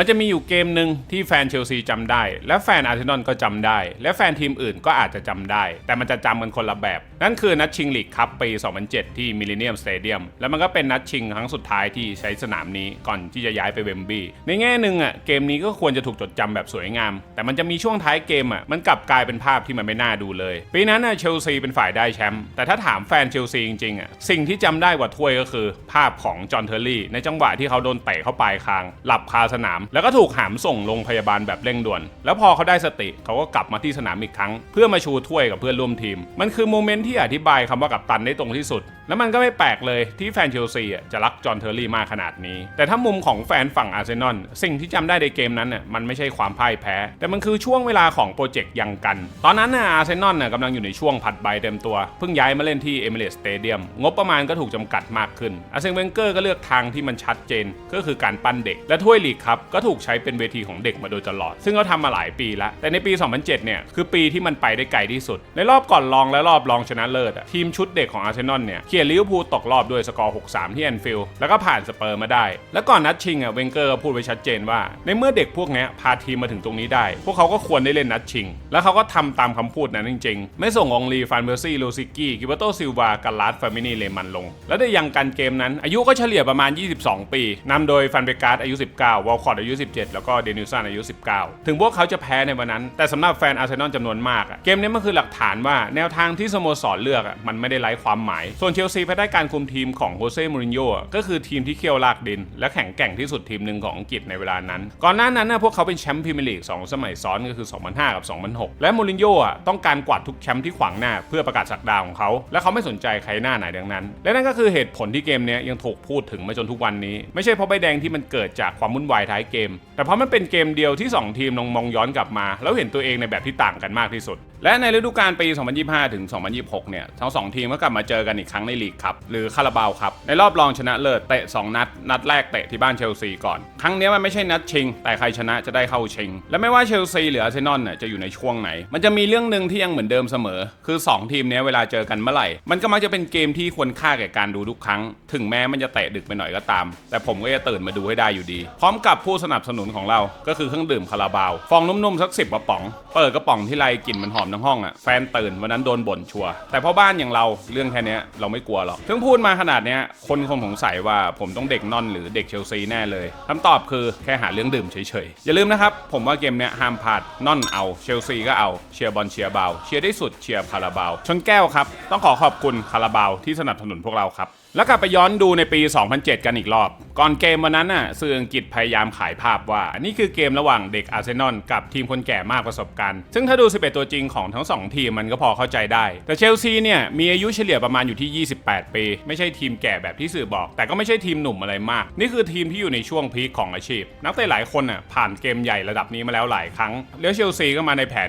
มันจะมีอยู่เกมหนึ่งที่แฟนเชลซีจำได้ และแฟนอาร์เซนอลก็จำได้ และแฟนทีมอื่นก็อาจจะจำได้ แต่มันจะจำกันคนละแบบ นั่นคือนัดชิงลีกคัพปี 2007 ที่มิลเลนเนียมสเตเดียมแล้วมันก็เป็นนัดชิงครั้งสุดท้ายที่ใช้สนามนี้ก่อนที่จะย้ายไปเวมบลีย์ในแง่หนึ่งอะเกมนี้ก็ควรจะถูกจดจำแบบสวยงาม แต่มันจะมีช่วงท้ายเกมอะมันกลับกลายเป็นภาพที่มันไม่น่าดูเลยปีนั้นน่ะเชลซีเป็นฝ่ายได้แชมป์แต่ถ้าถามแฟนเชลซีจริงๆอะสิ่งที่จำได้กว่าถ้วยก็คือ ภาพของจอห์นเทอร์รี่ในจังหวะที่เขาโดนเตะเข้าปลายคาง หลับคาสนามแล้วก็ถูกหามส่งโรงพยาบาลแบบเร่งด่วน แล้วพอเขาได้สติเขาก็กลับมาที่สนามอีกครั้ง เพื่อมาชูถ้วยกับเพื่อนร่วมทีม มันคือโมเมนต์ที่อธิบายคำว่ากับตันได้ตรงที่สุด แล้วมันก็ไม่แปลกเลยที่แฟนเชลซีจะรักจอห์นเทอร์รี่มากขนาดนี้ แต่ถ้ามุมของแฟนฝั่งอาร์เซนอลสิ่งที่จำได้ในเกมนั้นน่ะมันไม่ใช่ความพ่ายแพ้ แต่มันคือช่วงเวลาของโปรเจกต์ยังกัน ตอนนั้นน่ะอาร์เซนอลน่ะกำลังอยู่ในช่วงผัดใบเต็มตัว เพิ่งย้ายมาเล่นที่เอมิเรตสเตเดียมงบประมาณก็ถูกจำกัดมากขึ้นอาร์เซนเวนเกอร์ก็เลือกทางที่มันชัดเจน ก็คือการปั้นเด็ก และถ้วยลีกครับก็ถูกใช้เป็นเวทีของเด็กมาโดยตลอด ซึ่งเขาทำมาหลายปีแล้วแต่ในปี 2007 เนี่ยคือปีที่มันไปได้ไกลที่สุด ในรอบก่อนรองและรอบรองชนะเลิศทีมชุดเด็กของอาร์เซนอลเนี่ยเขี่ยลิเวอร์พูลตกรอบด้วยสกอร์ 6-3 ที่แอนฟิลด์แล้วก็ผ่านสเปอร์มาได้ แล้วก่อนนัดชิงอะเวนเกอร์ก็พูดไว้ชัดเจนว่า ในเมื่อเด็กพวกนี้พาทีมมาถึงตรงนี้ได้ พวกเขาก็ควรได้เล่นนัดชิง แล้วเขาก็ทำตามคำพูดนั้นจริง ๆ ไม่ส่งองลีฟานเบอร์ซี่โลซิกี้กิบโตซิลวากัลลาสฟามินีเลมันลง แล้วได้ยังกันเกมนั้น อายุก็เฉลี่ยประมาณ 22 ปีนำโดยฟันเบการ์ดอายุ 19 วอลคอร์ดอายุ 17 แล้วก็เดนิลสันอายุ 19 ถึงพวกเขาจะแพ้ในวันนั้น แต่สำหรับแฟนอาร์เซนอลจำนวนมากเกมนี้มันคือหลักฐานว่าแนวทางที่สโมสรเลือกมันไม่ได้ไร้ความหมายส่วนเชลซีภายใต้การคุมทีมของโฮเซ่มูรินโญ่ก็คือทีมที่เคี่ยวลากดิน และแข็งแกร่งที่สุดทีมหนึ่งของอังกฤษในเวลานั้น ก่อนหน้านั้นนะพวกเขาเป็นแชมป์พรีเมียร์ลีก2สมัยซ้อนก็คือ 2005 กับ 2006 และมูรินโญ่ต้องการกวาดทุกแชมป์ที่ขวางหน้าเพื่อประกาศสักดาของเขา และเขาไม่สนใจใครหน้าไหนดังนั้น และนั่นก็คือเหตุผลที่เกมนี้ยยังถูกพูดถึงมาจนทุกวันนี้ ไม่ใช่เพราะใบแดงที่มันเกิดจากความวุ่นวายท้ายเกม แต่เพราะมันเป็นเกมเดียวที่ 2 ทีมลองมองย้อนกลับมา แล้วเห็นตัวเองในแบบที่ต่างกันมากที่สุดและในฤดูกาลปี 2025 ถึง 2026 เนี่ย ทั้ง2ทีมก็กลับมาเจอกันอีกครั้งในลีกครับ หรือคาราบาวครับ ในรอบรองชนะเลิศเตะ 2 นัด นัดแรกเตะที่บ้านเชลซีก่อน ครั้งนี้มันไม่ใช่นัดชิง แต่ใครชนะจะได้เข้าชิง และไม่ว่าเชลซีหรืออาร์เซนอลเนี่ยจะอยู่ในช่วงไหน มันจะมีเรื่องหนึ่งที่ยังเหมือนเดิมเสมอ คือ 2 ทีมเนี้ยเวลาเจอกันเมื่อไหร่ มันก็มักจะเป็นเกมที่ควรค่าแก่การดูทุกครั้ง ถึงแม้มันจะเตะดึกไปหน่อยก็ตาม แต่ผมก็จะตื่นมาดูให้ได้อยู่ดี พร้อมกับผู้สนับสนุนของเรา ก็คือเครื่องดื่มคาราบาว ฟองนุ่มๆสักสิบกระป๋อง เปิดกระป๋องที่ไรกลิ่นมันหอมทั้งห้องอะแฟนตื่นวันนั้นโดนบ่นชัวร์แต่พ่อบ้านอย่างเราเรื่องแค่นี้เราไม่กลัวหรอกถึงพูดมาขนาดเนี้ยคนคงสงสัยว่าผมต้องเด็กนอนหรือเด็กเชลซีแน่เลยคำตอบคือแค่หาเรื่องดื่มเฉยๆ อย่าลืมนะครับ ผมว่าเกมเนี้ยห้ามพลาดนอนเอาเชลซีก็เอาเชียร์บอลเชียร์บาเชียร์ได้สุดเชียร์คาราบาวชนแก้วครับต้องขอขอบคุณคาราบาวที่สนับสนุนพวกเราครับแล้วกลับไปย้อนดูในปี 2007 กันอีกรอบ ก่อนเกมวันนั้นน่ะสื่ออังกฤษพยายามขายภาพว่า นี่คือเกมระหว่างเด็กอาร์เซนอลกับทีมคนแก่มากประสบการณ์ ซึ่งถ้าดู 11 ตัวจริงของทั้ง 2 ทีมมันก็พอเข้าใจได้ แต่เชลซีเนี่ยมีอายุเฉลี่ยประมาณอยู่ที่ 28 ปี ไม่ใช่ทีมแก่แบบที่สื่อบอก แต่ก็ไม่ใช่ทีมหนุ่มอะไรมาก นี่คือทีมที่อยู่ในช่วงพีคของอาชีพ นักเตะหลายคนน่ะผ่านเกมใหญ่ระดับนี้มาแล้วหลายครั้ง แล้วเชลซีก็มาในแผน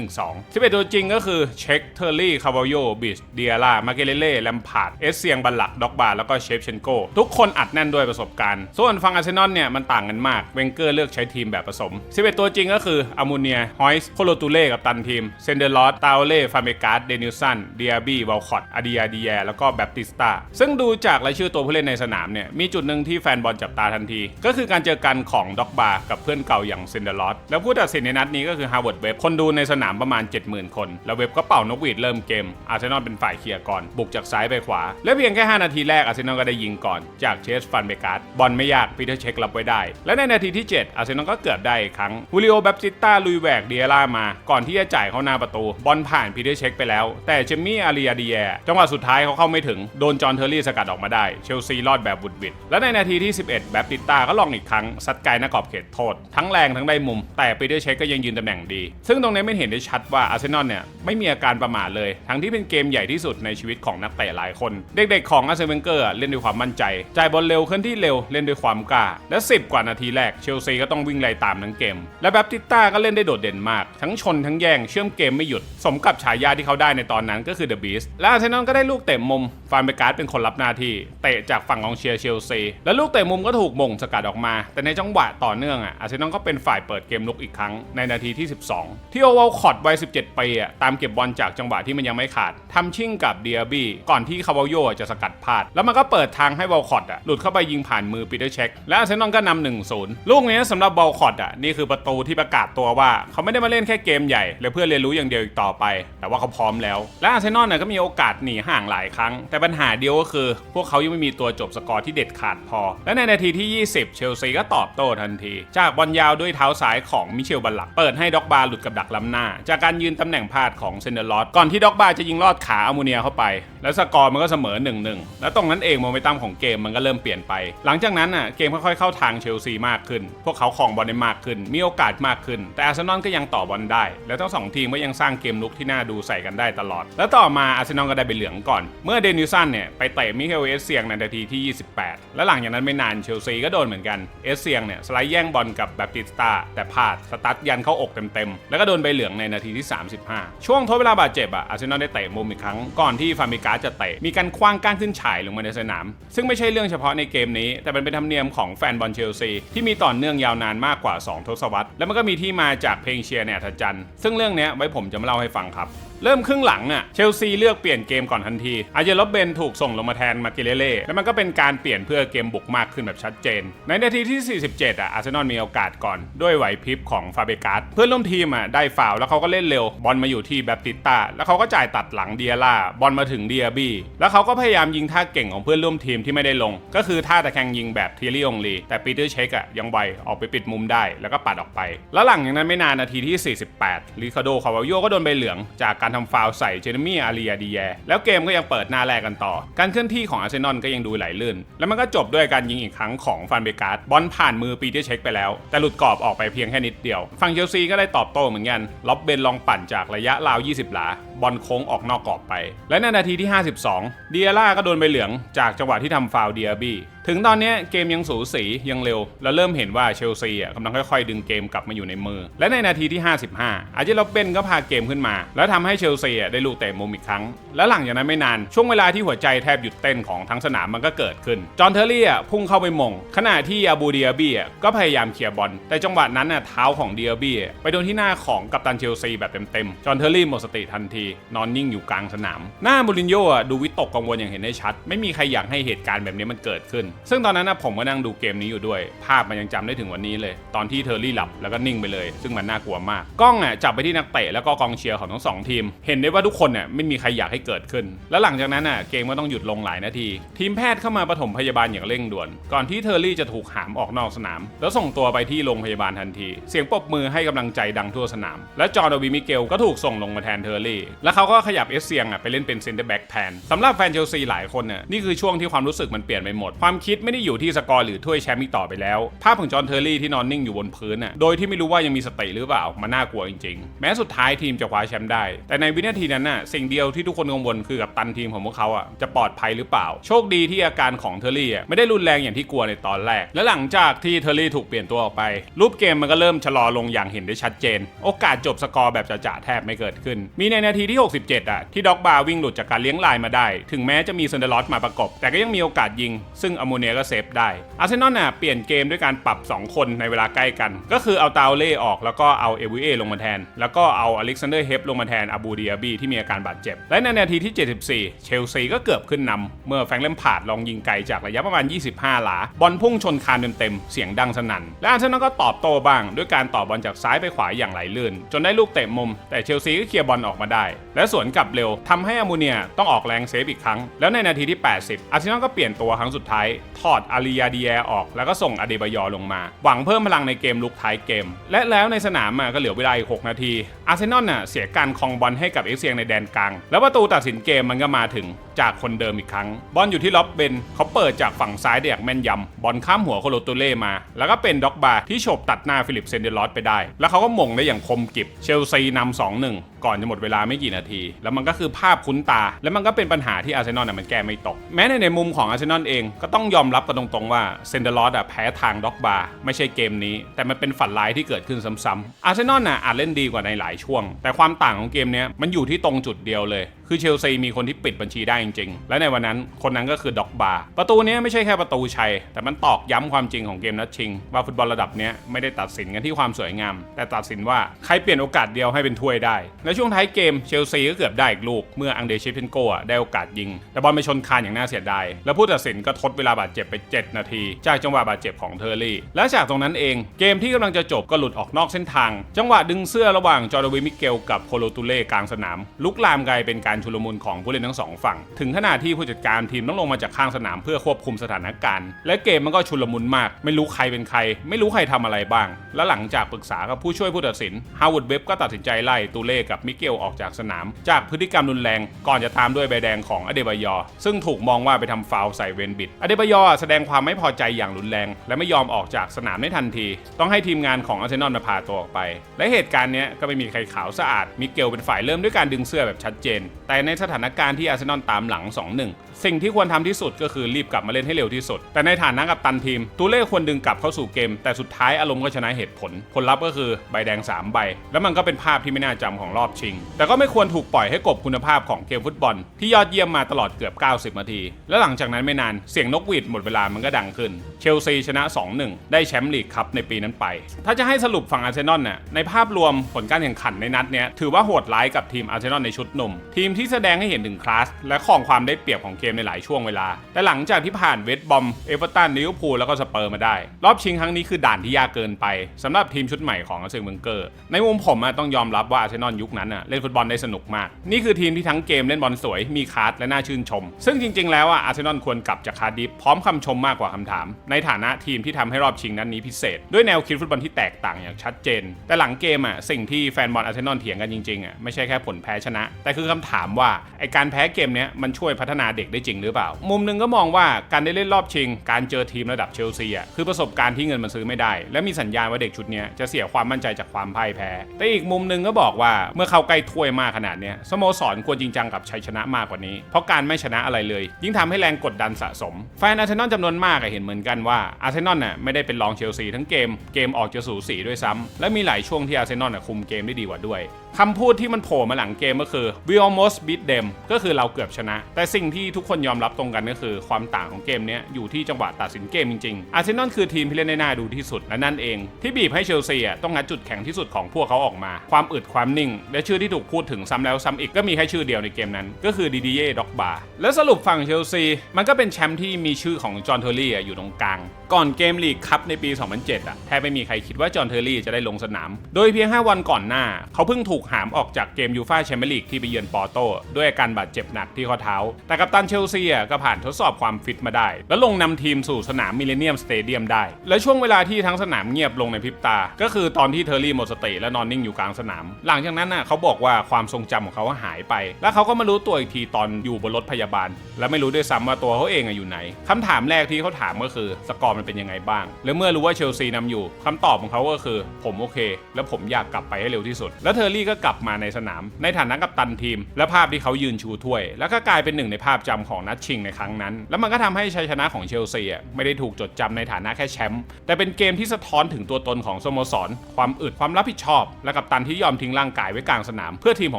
4-3-1-2 11 ตัวจริงก็คือเช็คเทอร์รี่คาร์วาโยบิชเดียร่ามาเกเลเล่แลมพาร์ดเอสเซียงบัลลักด็อกบาแล้วก็เชฟเชนโกทุกคนอัดแน่นด้วยประสบการณ์ ส่วนฝั่งอาร์เซนอลเนี่ยมันต่างกันมากเวนเกอร์เลือกใช้ทีมแบบผสม11ตัวจริงก็คืออามูเนียฮอยส์โคโลตูเล่กับตันทีมเซนเดอร์ลอสตาโอเล่ฟาเมการ์ดเดนิลสันเดียบี้วอลคอตอาดิยาดีแยแล้วก็แบปติสตาซึ่งดูจากรายชื่อตัวผู้เล่นในสนามเนี่ยมีจุดหนึ่งที่แฟนบอลจับตาทันที ก็คือการเจอกันของด็อกบาร์กับเพื่อนเก่าอย่างเซนเดอร์ลอสแล้วผู้ตัดสินในนัดนี้ก็คือฮาร์วาร์ดเว็บคนดูในสนามประมาณ 70,000 คน แล้วเว็บก็เป่านกหวีดเริ่มเกมอาร์เซนอลเป็นฝ่ายเคลียร์ก่อนบุกจากซ้ายไปขวา และเพียงแค่ 5 นาทีแรกอาร์เซนอลก็ได้ยิงก่อนจากเชสฟันเบการ์ดบอลไม่ยากปีเตอร์เช็ครับไว้ได้ และในนาทีที่ 7 อาร์เซนอลก็เกือบได้อีกครั้งฮูลิโอแบปติสตาลุยแหวกเดียร่ามา ก่อนที่จะจ่ายเข้าหน้าประตู บอลผ่านปีเตอร์เช็คไปแล้ว แต่เจมี่อาริอาดีแยจังหวะสุดท้ายเขาเข้าไม่ถึงโดนจอห์นเทอร์รี่สกัดออกมาได้เชลซีรอดแบบบุดบิดและในนาทีที่ 11 แบปติสตาก็ลองอีกครั้งซัดไกลหน้ากรอบเขตโทษ ทั้งแรงทั้งได้มุม แต่ปีเตอร์เช็คก็ยังยืนตำแหน่งดี ซึ่งตรงนี้ไม่เห็นได้ชัดว่าอาร์เซนอลเนี่ยไม่มีอาการประมาทเลย ทั้งที่เป็นเกมใหญ่ที่สุดในชีวิตของนักเตะหลายคน เด็กๆของอาร์เซนเวนเกอร์เล่นด้วยความมั่นใจจ่ายบอลเร็วเคลื่อนที่เร็วเล่นด้วยความกล้า และ 10 กว่านาทีแรกเชลซีก็ต้องวิ่งไล่ตามทั้งเกม และแบปติต้าก็เล่นได้โดดเด่นมาก ทั้งชนทั้งแย่งเชื่อมเกมไม่หยุด สมกับฉายาที่เขาได้ในตอนนั้นก็คือเดอะบีสและอาร์เซนอลก็ได้ลูกเตะมุมฟานเบการ์ดเป็นคนรับหน้าที่เตะจากฝั่งของเชียร์เชลซีและลูกเตะมุมก็ถูกมงสกัดออกมา แต่ในจังหวะต่อเนื่องอะอาร์เซนอลก็เป็นฝ่ายเปิดเกมลุกอีกครั้งในนาทีที่ 12 ที่โอวลคอตวัย 17 ปีอะตามเก็บบอลจากจังหวะที่มันยังไม่ขาดทำชิ่งกับเดียบี้ก่อนที่คาวาโยจะสกัดพลาด แล้วมันก็เปิดทางให้บอลคอตอะหลุดเข้าไปยิงผ่านมือปีเตอร์เช็คและอาร์เซนอลก็นำหนึ่งศูนย์ลูกนี้สำหรับบอลคอตอะนี่คือประตูที่ประกาศตัวว่า เขาไม่ได้มาเล่นแค่เกมใหญ่และเพื่อเรียนรู้อย่างเดียวอีกต่อไป แต่ว่าเขาพร้อมแล้ว และอาร์เซนอลน่ะก็มีโอกาสหนีห่างหลายครั้ง แต่ปัญหาเดียวก็คือ พวกเขายังไม่มีตัวจบสกอร์ที่เด็ดขาดพอ และในนาทีที่ 20 เชลซีก็ตอบโต้ทันที จากบอลยาวด้วยเท้าซ้ายของมิเชลบัลลัก เปิดให้ด็อกบาหลุดกับดักล้ำหน้า จากการยืนตำแหน่งพลาดของเซนเดอร์ลอตก่อนที่ด็อกบาจะยิงลอดขาอามูเนียเข้าไป แล้วสกอร์มันก็เสมอ1นหนึ่งแล้วตรงนั้นเองโมเมนตัมของเกมมันก็เริ่มเปลี่ยนไปหลังจากนั้นน่ะเกมค่อยๆเข้าทางเชลซีมากขึ้น พวกเขาครองบอลได้มากขึ้น มีโอกาสมากขึ้น แต่อาร์เซนอลก็ยังต่อบอลได้ แล้วทั้งสองทีมก็ยังสร้างเกมลุกที่น่าดูใส่กันได้ตลอด แล้วต่อมาอาร์เซนอลก็ได้ไปเหลืองก่อน เมื่อเดนิสันเนี่ยไปเตะมิเคลเอสเซียงในนาทีที่ 28 และหลังจากนั้นไม่นานเชลซีก็โดนเหมือนกัน เอสเซียงเนี่ยสไลด์แย่งบอลกับแบปติสตาแต่พลาดสตัดยันเข้าอกเต็มๆ แล้วก็โดนใบเหลืองในนาทีที่ 35 ช่วงทดเวลาบาดเจ็บอะอาร์เซนอลได้เตะมุมอีกครั้งก่อนที่ฟามิกาจะเตะมีการคว้างก้านขึ้นฉายลงมาในสนาม ซึ่งไม่ใช่เรื่องเฉพาะในเกมนี้แต่มันเป็นธรรมเนียมของแฟนบอลเชลซีที่มีต่อเนื่องยาวนานมากกว่า 2 ทศวรรษ และมันก็มีที่มาจากเพลงเชียร์แนทจันทร์ซึ่งเรื่องนี้ไว้ผมจะมาเล่าให้ฟังครับ เริ่มครึ่งหลังอะเชลซีเลือกเปลี่ยนเกมก่อนทันทีอาเยลบเบนถูกส่งลงมาแทนมาเกเลเล่แล้วมันก็เป็นการเปลี่ยนเพื่อเกมบุกมากขึ้นแบบชัดเจน ในนาทีที่ 47 อะอาร์เซนอลมีโอกาสก่อนด้วยไหวพริบของฟาเบการ์ดเพื่อนร่วมทีมอะได้ฟาวแล้วเขาก็เล่นเร็วบอลมาอยู่ที่แบปติสตาแล้วเขาก็จ่ายตัดหลังเดียร่าบอลมาถึงเดียบี้แล้วเขาก็พยายามยิงท่าเก่งของเพื่อนร่วมทีมที่ไม่ได้ลง ก็คือท่าตะแคงยิงแบบเทีรี่องลีแต่ปีเตอร์เชคอะยังไวออกไปปิดมุมได้แล้วก็ปัดออกไป แล้วหลังจากนั้นไม่นานนาทีที่ 48ลิคาโดคาวาโยก็โดนใบเหลืองจากการทำฟาวใส่เจเรมี่อารียดีแยแล้วเกมก็ยังเปิดหน้าแรกกันต่อ การเคลื่อนที่ของอาร์เซนอลก็ยังดูไหลลื่น แล้วมันก็จบด้วยการยิงอีกครั้งของฟันเบการ์ดบอลผ่านมือปีเตอร์เช็คไปแล้ว แต่หลุดกรอบออกไปเพียงแค่นิดเดียว ฝั่งเชลซีก็ได้ตอบโต้เหมือนกันล็อบเบนลองปั่นจากระยะราว 20 หลาบอลโค้งออกนอกกรอบไป และในนาทีที่ 52 เดียร่าก็โดนใบเหลืองจากจังหวะที่ทำฟาวเดียบี้ถึงตอนนี้เกมยังสูสียังเร็ว แล้วเริ่มเห็นว่าเชลซีอะกำลังค่อยๆ ดึงเกมกลับมาอยู่ในมือ และในนาทีที่ 55 อาร์เจลอบเบนก็พาเกมขึ้นมา แล้วทำให้เชลซีอะได้ลูกเตะมุมอีกครั้ง และหลังจากนั้นไม่นาน ช่วงเวลาที่หัวใจแทบหยุดเต้นของทั้งสนามมันก็เกิดขึ้น จอห์นเทอร์รี่อะพุ่งเข้าไปมง ขณะที่อาบูเดียบี้อะก็พยายามเคลียร์บอลแต่จังหวะนั้นน่ะเท้าของเดียบี้ไปโดนที่หน้าของกัปตันเชลซีแบบเต็มๆจอห์นเทอร์รี่หมดสติทันที นอนนิ่งอยู่กลางสนาม หน้ามูรินโญ่อะดูวิตกกังวลอย่างเห็นได้ชัด ไม่มีใครอยากให้เหตุการณ์แบบนี้มันเกิดขึ้นซึ่งตอนนั้นนะผมก็นั่งดูเกมนี้อยู่ด้วย ภาพมันยังจำได้ถึงวันนี้เลย ตอนที่เทอร์รี่หลับแล้วก็นิ่งไปเลย ซึ่งมันน่ากลัวมากกล้องอะจับไปที่นักเตะแล้วก็กองเชียร์ของทั้งสองทีม เห็นได้ว่าทุกคนเนี่ยไม่มีใครอยากให้เกิดขึ้น แล้วหลังจากนั้นอะเกมก็ต้องหยุดลงหลายนาที ทีมแพทย์เข้ามาปฐมพยาบาลอย่างเร่งด่วน ก่อนที่เทอร์รี่จะถูกหามออกนอกสนาม แล้วส่งตัวไปที่โรงพยาบาลทันที เสียงปรบมือให้กำลังใจดังทั่วสนาม และจอร์ดวิมิเกลก็ถูกส่งลงมาแทนเทอร์รี่ แล้วเขาก็ขยับเอสเซียงอะไปเล่นเป็นเซนเตอร์แบ็กแทนสำหรับแฟนเชลซีหลายคนเนี่ยนี่คือช่วงที่ความรู้สึกมันเปลี่ยนไปหมดความคิดไม่ได้อยู่ที่สกอร์หรือถ้วยแชมป์อีกต่อไปแล้ว ภาพของจอห์นเทอร์รี่ที่นอนนิ่งอยู่บนพื้นน่ะโดยที่ไม่รู้ว่ายังมีสติหรือเปล่ามันน่ากลัวจริงๆ แม้สุดท้ายทีมจะคว้าแชมป์ได้ แต่ในวินาทีนั้นน่ะสิ่งเดียวที่ทุกคนกังวลคือกับตันทีมของพวกเขาอะจะปลอดภัยหรือเปล่า โชคดีที่อาการของเทอร์รี่อะไม่ได้รุนแรงอย่างที่กลัวในตอนแรก และหลังจากที่เทอร์รี่ถูกเปลี่ยนตัวออกไป รูปเกมมันก็เริ่มชะลอลงอย่างเห็นได้ชัดเจน โอกาสจบสกอร์แบบจะๆแทบไม่เกิดขึ้น มีในนาทีที่ 67 อะที่ด็อกบาวิ่งหลุดจากการเลี้ยงลายมาได้ ถึงแม้จะมีเซนเดอร์ลอสมาประกบ แต่ก็ยังมีโอกาสยิง ซึ่งอโมเนียก็เซฟได้อาร์เซนอลน่ะเปลี่ยนเกมด้วยการปรับ 2 คนในเวลาใกล้กัน ก็คือเอาตาเล่ออกแล้วก็เอาเอวิเอลงมาแทน แล้วก็เอาอเล็กซานเดอร์เฮฟลงมาแทนอาบูเดียบีที่มีอาการบาดเจ็บ และในนาทีที่ 74 เชลซีก็เกือบขึ้นนำเมื่อแฟรงเลมพาดลองยิงไกลจากระยะประมาณ 25 หลา บอลพุ่งชนคานเต็มๆเสียงดังสนั่นและอาร์เซนอลก็ตอบโต้บ้าง ด้วยการต่อบอลจากซ้ายไปขวาอย่างไหลลื่น จนได้ลูกเตะมุม แต่เชลซีก็เคลียร์บอลออกมาได้ และสวนกลับเร็วทำให้อามูเนียต้องออกแรงเซฟอีกครั้ง แล้วในนาทีที่ 80 อาร์เซนอลก็เปลี่ยนตัวครั้งสุดท้ายถอดอาริยาดีแอออก แล้วก็ส่งอเดบายอลงมา หวังเพิ่มพลังในเกมลุกท้ายเกม และแล้วในสนามก็เหลือเวลาอีก 6 นาที อาร์เซนอลน่ะเสียการครองบอลให้กับเอ็กเซียงในแดนกลาง แล้วประตูตัดสินเกมมันก็มาถึงจากคนเดิมอีกครั้ง บอลอยู่ที่ล็อบเบนเขาเปิดจากฝั่งซ้ายได้อย่างแม่นยำบอลข้ามหัวโคโลตูเล่มา แล้วก็เป็นด็อกบาที่โฉบตัดหน้าฟิลิปเซนเดลอสไปได้ แล้วเขาก็มงได้อย่างคมกริบเชลซีนำ2-1 ก่อนจะหมดเวลาไม่กี่นาที แล้วมันก็คือภาพคุ้นตา แล้วมันก็เป็นปัญหาที่อาร์เซนอลน่ะมันแก้ไม่ตก แม้ในในมุมของอาร์เซนอลเองก็ต้องยอมรับกันตรงๆว่าเซนเดอร์ลอสอะแพ้ทางด็อกบาร์ไม่ใช่เกมนี้ แต่มันเป็นฝันร้ายที่เกิดขึ้นซ้ำๆอาร์เซนอลน่ะอาจเล่นดีกว่าในหลายช่วง แต่ความต่างของเกมนี้มันอยู่ที่ตรงจุดเดียวเลย คือเชลซีมีคนที่ปิดบัญชีได้จริงๆ และในวันนั้นคนนั้นก็คือด็อกบาร์ประตูนี้ไม่ใช่แค่ประตูชัย แต่มันตอกย้ำความจริงของเกมนัดชิง ว่าฟุตบอลระดับนี้ไม่ได้ตัดสินกันที่ความสวยงาม แต่ตัดสินว่าใครเปลี่ยนโอกาสเดียวให้เป็นถ้วยได้และช่วงท้ายเกมเชลซีก็เกือบได้อีกลูกเมื่ออังเดชิเพนโกได้โอกาสยิงแต่บอลไปชนคานอย่างน่าเสียดายแล้วผู้ตัดสินก็ทดเวลาบาดเจ็บไป 7 นาที จากจังหวะบาดเจ็บของเทอร์รี่ และจากตรงนั้นเอง เกมที่กำลังจะจบก็หลุดออกนอกเส้นทาง จังหวะดึงเสื้อระหว่างจอร์ดวิมิเกลกับโคโลตูเล่กลางสนาม ลุกลามกลายเป็นการชุลมุนของผู้เล่นทั้งสองฝั่ง ถึงขนาดที่ผู้จัดการทีมต้องลงมาจากข้างสนามเพื่อควบคุมสถานการณ์ และเกมมันก็ชุลมุนมาก ไม่รู้ใครเป็นใคร ไม่รู้ใครทำอะไรบ้าง และหลังจากปรึกษากับผู้ช่วยผู้ตัดสินฮาวเวิร์ดเว็บก็ตัดสินใจไล่ตูเล่กับมิเกลออกจากสนาม จากพฤติกรรมรุนแรง ก่อนจะตามด้วยใบแดงของอเดบายอร์ซึ่งถูกมองว่าไปทำฟาวใส่เวนบิดอเดบายอแสดงความไม่พอใจอย่างรุนแรง และไม่ยอมออกจากสนามในทันที ต้องให้ทีมงานของอาร์เซนอลมาพาตัวออกไป และเหตุการณ์นี้ก็ไม่มีใครขาวสะอาด มิเกลเป็นฝ่ายเริ่มด้วยการดึงเสื้อแบบชัดเจน แต่ในสถานการณ์ที่อาร์เซนอลตามหลัง 2-1 สิ่งที่ควรทำที่สุดก็คือรีบกลับมาเล่นให้เร็วที่สุด แต่ในฐานะกับตันทีม ตูเล่ควรดึงกลับเข้าสู่เกม แต่สุดท้ายอารมณ์ก็ชนะเหตุผล ผลลัพธ์ก็คือใบแดง 3 ใบ แล้วมันก็เป็นภาพที่ไม่น่าจำของรอบชิง แต่ก็ไม่ควรถูกปล่อยให้กบคุณภาพของเกมฟุตบอล ที่ยอดเยี่ยมมาตลอดเกือบ 90 นาที และหลังจากนั้นไม่นานเสียงนกหวีดหมดเวลามันก็ดังขึ้น เชลซีชนะ 2-1 ได้แชมป์ลีกครับในปีนั้นไป ถ้าจะให้สรุปฝั่งอาร์เซนอลน่ะในภาพรวมผลการแข่งขันในนัดเนี้ยถือว่าโหดร้ายกับทีมอาร์เซนอลในชุดหนุ่ม ทีมที่แสดงให้เห็นถึงคลาสและของความได้เปรียบของเกมในหลายช่วงเวลา แต่หลังจากที่ผ่านเวสต์บอมเอเวอร์ตันลิเวอร์พูลแล้วก็สเปอร์มาได้ รอบชิงครั้งนี้คือด่านที่ยากเกินไปสำหรับทีมชุดใหม่ของอาร์เซนอลเกอร์ในมุมผมอะต้องยอมรับว่าอาร์เซนอลยุคนั้นอะเล่นฟุตบอลได้สนุกมาก นี่คือทีมที่ทั้งเกมเล่นบอลสวยมีคลาสและน่าชื่นชม ซึ่งจริง ๆ แล้วอาร์เซนอลควรกลับจากคาร์ดิฟพร้อมคำชมมากกว่าคำถาม ในฐานะทีมที่ทำให้รอบชิงนั้นนี้พิเศษ ด้วยแนวคิดฟุตบอลที่แตกต่างอย่างชัดเจน แต่หลังเกมอะสิ่งที่แฟนบอลอาร์เซนอลเถียงกันจริงๆอะไม่ใช่แค่ผลแพ้ชนะ แต่คือคำถามว่าไอการแพ้เกมเนี้ยมันช่วยพัฒนาเด็กได้จริงหรือเปล่า มุมหนึงก็มองว่าการได้เล่นรอบชิง การเจอทีมระดับเชลซีอะคือประสบการณ์ที่เงินมันซื้อไม่ได้ และมีสัญญาณว่าเด็กชุดเนี้ยจะเสียความมั่นใจจากความพ่ายแพ้ แต่อีกมุมหนึงก็บอกว่าเมื่อเข้าใกล้ถ้วยมากขนาดเนี้ยสโมสรควรจริงจังกับชัยชนะมากกว่านี้ เพราะการไม่ชนะอะไรเลย ยิ่งทำให้แรงกดดันสะสมแฟนอาร์เซนอลจำนวนมากเห็นเหมือนกันว่าอาร์เซนอลน่ะไม่ได้เป็นรองเชลซีทั้งเกม เกมออกจะสูสีด้วยซ้ำและมีหลายช่วงที่อาร์เซนอลน่ะคุมเกมได้ดีกว่าด้วยคำพูดที่มันโผล่มาหลังเกมก็คือ we almost beat them ก็คือเราเกือบชนะ แต่สิ่งที่ทุกคนยอมรับตรงกันก็คือ ความต่างของเกมนี้อยู่ที่จังหวะตัดสินเกมจริงๆอาร์เซนอลคือทีมที่เล่นได้น่าดูที่สุดและนั่นเอง ที่บีบให้เชลซีต้องงัดจุดแข็งที่สุดของพวกเขาออกมา ความอึดความนิ่ง และชื่อที่ถูกพูดถึงซ้ำแล้วซ้ำอีกก็มีแค่ชื่อเดียวในเกมนั้น ก็คือดีดีเย่ด็อกบาและสรุปฝั่งเชลซีมันก็เป็นแชมป์ที่มีชื่อของจอห์นเทอร์รี่อะอยู่ตรงกลางก่อนเกมลีกคัพในปี 2007อะแทบไม่มีใครคิดว่าจอห์นเทอร์รี่จะได้ลงสนาม โดยเพียง 5 วันก่อนหน้า เขาเพิ่งถูกหามออกจากเกมยูฟ่าแชมเปี้ยนลีกที่ไปเยือนปอร์โต ด้วยอาการบาดเจ็บหนักที่ข้อเท้า แต่กัปตันเชลซีก็ผ่านทดสอบความฟิตมาได้ แล้วลงนำทีมสู่สนามมิเลเนียมสเตเดียมได้ และช่วงเวลาที่ทั้งสนามเงียบลงในพริบตา ก็คือตอนที่เทอร์รี่หมดสติและนอนนิ่งอยู่กลางสนาม หลังจากนั้นน่ะเขาบอกว่าความทรงจำของเขาหายไป แล้วเขาก็มารู้ตัวอีกทีตอนอยู่บนรถพยาบาล และไม่รู้ด้วยซ้ำว่าตัวเขาเองอยู่ไหนคำถามแรกที่เขาถามก็คือสกอร์มันเป็นยังไงบ้าง และเมื่อรู้ว่าเชลซีนำอยู่คำตอบของเขาก็คือ ผมโอเค และผมอยากกลับไปให้เร็วที่สุด แล้วเทอร์รี่ก็กลับมาในสนาม ในฐานะกัปตันทีม และภาพที่เขายืนชูถ้วย แล้วก็กลายเป็นหนึ่งในภาพจำของนัดชิงในครั้งนั้น แล้วมันก็ทำให้ชัยชนะของเชลซีไม่ได้ถูกจดจำในฐานะแค่แชมป์แต่เป็นเกมที่สะท้อนถึงตัวตนของสโมสร ความอึดความรับผิดชอบ และกัปตันที่ยอมทิ้งร่างกายไว้กลางสนาม เพื่อทีมข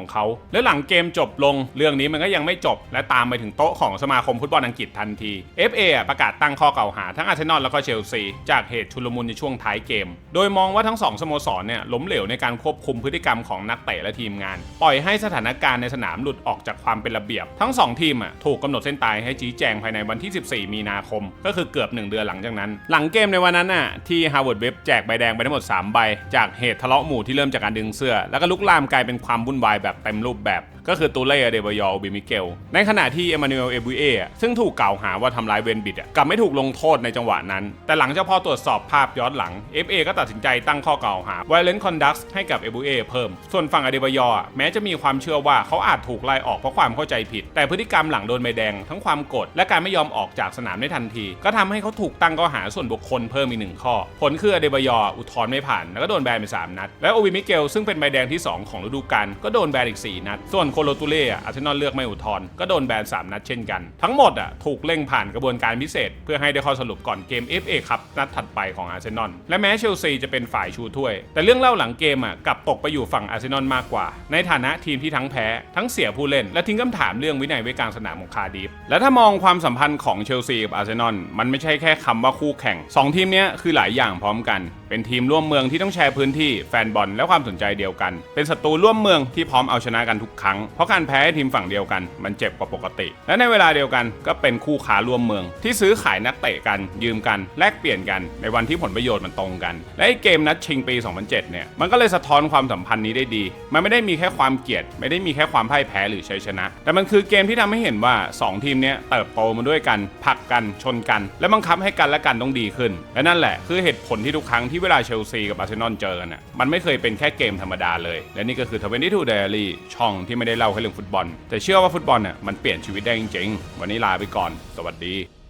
องเขา และหลังเกมจบลง เรื่องนี้มันก็ยังไม่จบ และตามไปถึงโต๊ะของสมาคมฟุตบอลอังกฤษทันที FA ประกาศตั้งข้อกล่าวหาทั้งอาร์เซนอลแล้วก็เชลซีจากเหตุชุลมุนในช่วงท้ายเกม โดยมองว่าทั้งสองสโมสรเนี่ยล้มเหลวในการควบคุมพฤติกรรมของนักเตะและทีมงาน ปล่อยให้สถานการณ์ในสนามหลุดออกจากความเป็นระเบียบ ทั้งสองทีมอะถูกกำหนดเส้นตายให้ชี้แจงภายในวันที่ 14 มีนาคม ก็คือเกือบ 1 เดือนหลังจากนั้น หลังเกมในวันนั้นน่ะที่ฮาร์วาร์ดเว็บแจกใบแดงไปทั้งหมด 3 ใบ จากเหตุทะเลาะหมู่ที่เริ่มจากการดึงเสื้อ แล้วก็ลุกลามกลายเป็นความวุ่นวายแบบเต็มรูปแบบก็คือตูเล่เดบยอลบิมิเกล ในขณะที่เอมานูเอลเอบูเอซึ่งถูกกล่าวหาว่าทำร้ายเวนบิดกลับไม่ถูกลงโทษในจังหวะนั้น แต่หลังจากพอตรวจสอบภาพย้อนหลัง FA ก็ตัดสินใจตั้งข้อกล่าวหา violent conduct ให้กับเอบูเอเพิ่ม ส่วนฝั่งอเดบยอแม้จะมีความเชื่อว่าเขาอาจถูกไล่ออกเพราะความเข้าใจผิด แต่พฤติกรรมหลังโดนใบแดงทั้งความกรธและการไม่ยอมออกจากสนามได้ทันที ก็ทำให้เขาถูกตั้งข้อหาส่วนบุคคลเพิ่มอีกหนึ่งข้อ ผลคืออเดบยออุทธรณ์ไม่ผ่านแล้วก็โดนแบนไปสามนัด และโอวิมิเกลซึ่งเป็นใบแดงที่ 2 ของฤดูกาลก็โดนแบนอีก 4 นัด ส่วนโคโลตูเล่อาร์เซนอลเลือกไม่อุทธรณ์ก็โดนแบนสามนัดเช่นกันทั้งหมดอะถูกเร่งผ่านกระบวนการพิเศษ เพื่อให้ได้ข้อสรุปก่อนเกม FA ครับนัดถัดไปของอาร์เซนอลและแม้เชลซีจะเป็นฝ่ายชูถ้วย แต่เรื่องเล่าหลังเกมอะกลับตกไปอยู่ฝั่งอาร์เซนอลมากกว่า ในฐานะทีมที่ทั้งแพ้ทั้งเสียผู้เล่น และทิ้งคำถามเรื่องวินัยไว้กลางสนามของคาร์ดิฟและถ้ามองความสัมพันธ์ของเชลซีกับอาร์เซนอลมันไม่ใช่แค่คำว่าคู่แข่งสองทีมนี้คือหลายอย่างพร้อมกัน เป็นทีมร่วมเมืองที่ต้องแชร์พื้นที่แฟนบอลและความสนใจเดียวกัน เป็นศัตรูร่วมเมืองที่พร้อมเอาชนะกันทุกครั้งเพราะการแพ้ให้ทีมฝั่งเดียวกัน มันเจ็บกว่าปกติ และในเวลาเดียวกันก็เป็นคู่ค้าร่วมเมือง ที่ซื้อขายนักเตะกัน ยืมกันแลกเปลี่ยนกันในวันที่ผลประโยชน์มันตรงกัน และไอ้เกมนัดชิงปี 2007 เนี่ยมันก็เลยสะท้อนความสัมพันธ์นี้ได้ดีมันไม่ได้มีแค่ความเกลียด ไม่ได้มีแค่ความพ่ายแพ้หรือชัยชนะ แต่มันคือเกมที่ทำให้เห็นว่าสองทีมเนี้ยเติบโตมาด้วยกันผลักกันชนกัน และบังคับให้กันและกันต้องดีขึ้น และนั่นแหละคือเหตุผลที่ทุกครั้งที่เวลาเชลซีกับอาร์เซนอลเจอกันน่ะมันไม่เคยเป็นแค่เกมธรรมดาเลย และนี่ก็คือ22 Diary ช่องที่ไม่ได้เล่าแค่เรื่องฟุตบอล แต่เชื่อว่าฟุตบอลน่ะมันเปลี่ยนชีวิตได้จริงๆ วันนี้ลาไปก่อน สวัสดี